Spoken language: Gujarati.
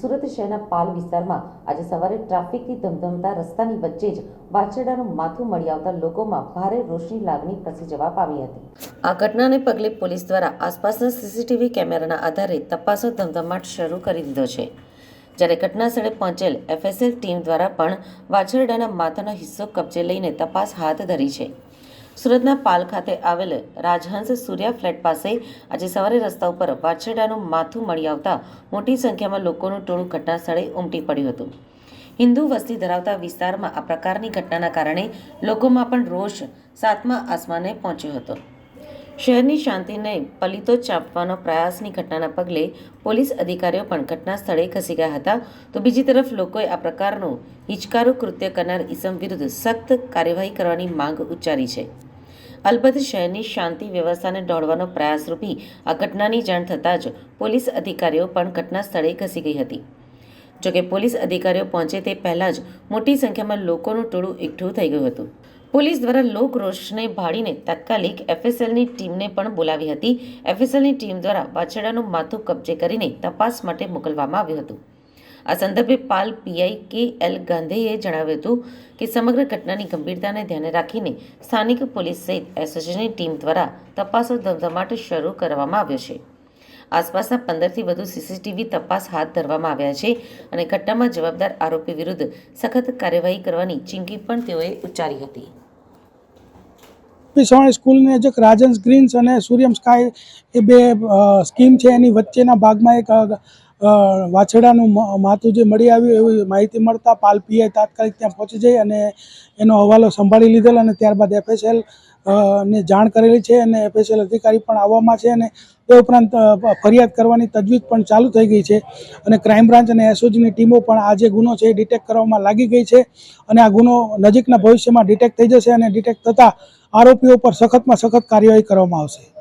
સુરત શહેરના પાલ વિસ્તારમાં આજે સવારે ટ્રાફિકથી ધમધમતા રસ્તાની વચ્ચે જ વાછરડાનું માથું મળી આવતા લોકોમાં ભારે રોષની લાગણી પ્રસરી જવા પામી હતી. આ ઘટનાને પગલે પોલીસ દ્વારા આસપાસના સીસીટીવી કેમેરાના આધારે તપાસો ધમધમાટ શરૂ કરી દીધો છે. જ્યારે ઘટના સ્થળે પહોંચેલ એફએસએલ ટીમ દ્વારા પણ વાછરડાના માથાનો હિસ્સો કબજે લઈને તપાસ હાથ ધરી છે. સુરતના પાલ ખાતે આવેલ રાજહંસ સૂર્યા ફ્લેટ પાસે આજે સવારે રસ્તા ઉપર વાછરડાનું માથું મળી આવતા મોટી સંખ્યામાં લોકોનું ટોળું ઘટના સ્થળે ઉમટી પડ્યું હતું. હિન્દુ વસ્તી ધરાવતા વિસ્તારમાં આ પ્રકારની ઘટનાના કારણે લોકોમાં પણ રોષ સાતમા આસમાને પહોંચ્યો હતો. શહેરની શાંતિને પલિતો ચાંપવાનો પ્રયાસની ઘટનાના પગલે પોલીસ અધિકારીઓ પણ ઘટના સ્થળે ખસી ગયા હતા. તો બીજી તરફ લોકોએ આ પ્રકારનું હિચકારું કૃત્ય કરનાર ઇસમ વિરુદ્ધ સખ્ત કાર્યવાહી કરવાની માંગ ઉચ્ચારી છે. અલબત્ત શહેરની શાંતિ વ્યવસ્થાને દોડવાનો પ્રયાસરૂપી આ ઘટનાની જાણ થતાં જ પોલીસ અધિકારીઓ પણ ઘટના સ્થળે ઘસી ગઈ હતી. જોકે પોલીસ અધિકારીઓ પહોંચે તે પહેલાં જ મોટી સંખ્યામાં લોકોનું ટોળું એકઠું થઈ ગયું હતું. પોલીસ દ્વારા લોકરોષને ભાળીને તાત્કાલિક એફએસએલની ટીમને પણ બોલાવી હતી. એફએસએલની ટીમ દ્વારા વાછરડાનું માથું કબજે કરીને તપાસ માટે મોકલવામાં આવ્યું હતું. આ સંદર્ભે પાલ પીઆઈ કે એલ ગાંધીએ જણાવ્યું હતું કે સમગ્ર ઘટનાની ગંભીરતાને ધ્યાને રાખીને સ્થાનિક પોલીસ સહિત એસઓજીની ટીમ દ્વારા તપાસો ધમધમાટ શરૂ કરવામાં આવ્યો છે. આસપાસના પંદરથી વધુ સીસીટીવી તપાસ હાથ ધરવામાં આવ્યા છે અને ઘટનામાં જવાબદાર આરોપી વિરુદ્ધ સખત કાર્યવાહી કરવાની ચીમકી પણ તેઓએ ઉચ્ચારી હતી. સવાણી સ્કૂલની નજીક રાજન્સ ગ્રીન્સ અને સૂર્યમ સ્કાય એ બે સ્કીમ છે, એની વચ્ચેના ભાગમાં એક અ, માથું જે મળી આવ્યું એવી માહિતી મળતા પાલ પીઆઈ તાત્કાલિક ત્યાં પહોંચી જઈ અને એનો હવાલો સંભાળી લીધેલ અને ત્યારબાદ એફએસએલ ને જાણ કરેલી છે અને એફએસએલ અધિકારી પણ આવવામાં છે અને તે ઉપરાંત ફરિયાદ કરવાની તજવીજ પણ ચાલુ થઈ ગઈ છે અને ક્રાઇમ બ્રાન્ચ અને એસઓજીની ટીમો પણ આ જે ગુનો છે એ ડિટેક્ટ કરવામાં લાગી ગઈ છે અને આ ગુનો નજીકના ભવિષ્યમાં ડિટેક્ટ થઈ જશે અને ડિટેક્ટ થતાં આરોપીઓ પર સખતમાં સખત કાર્યવાહી કરવામાં આવશે.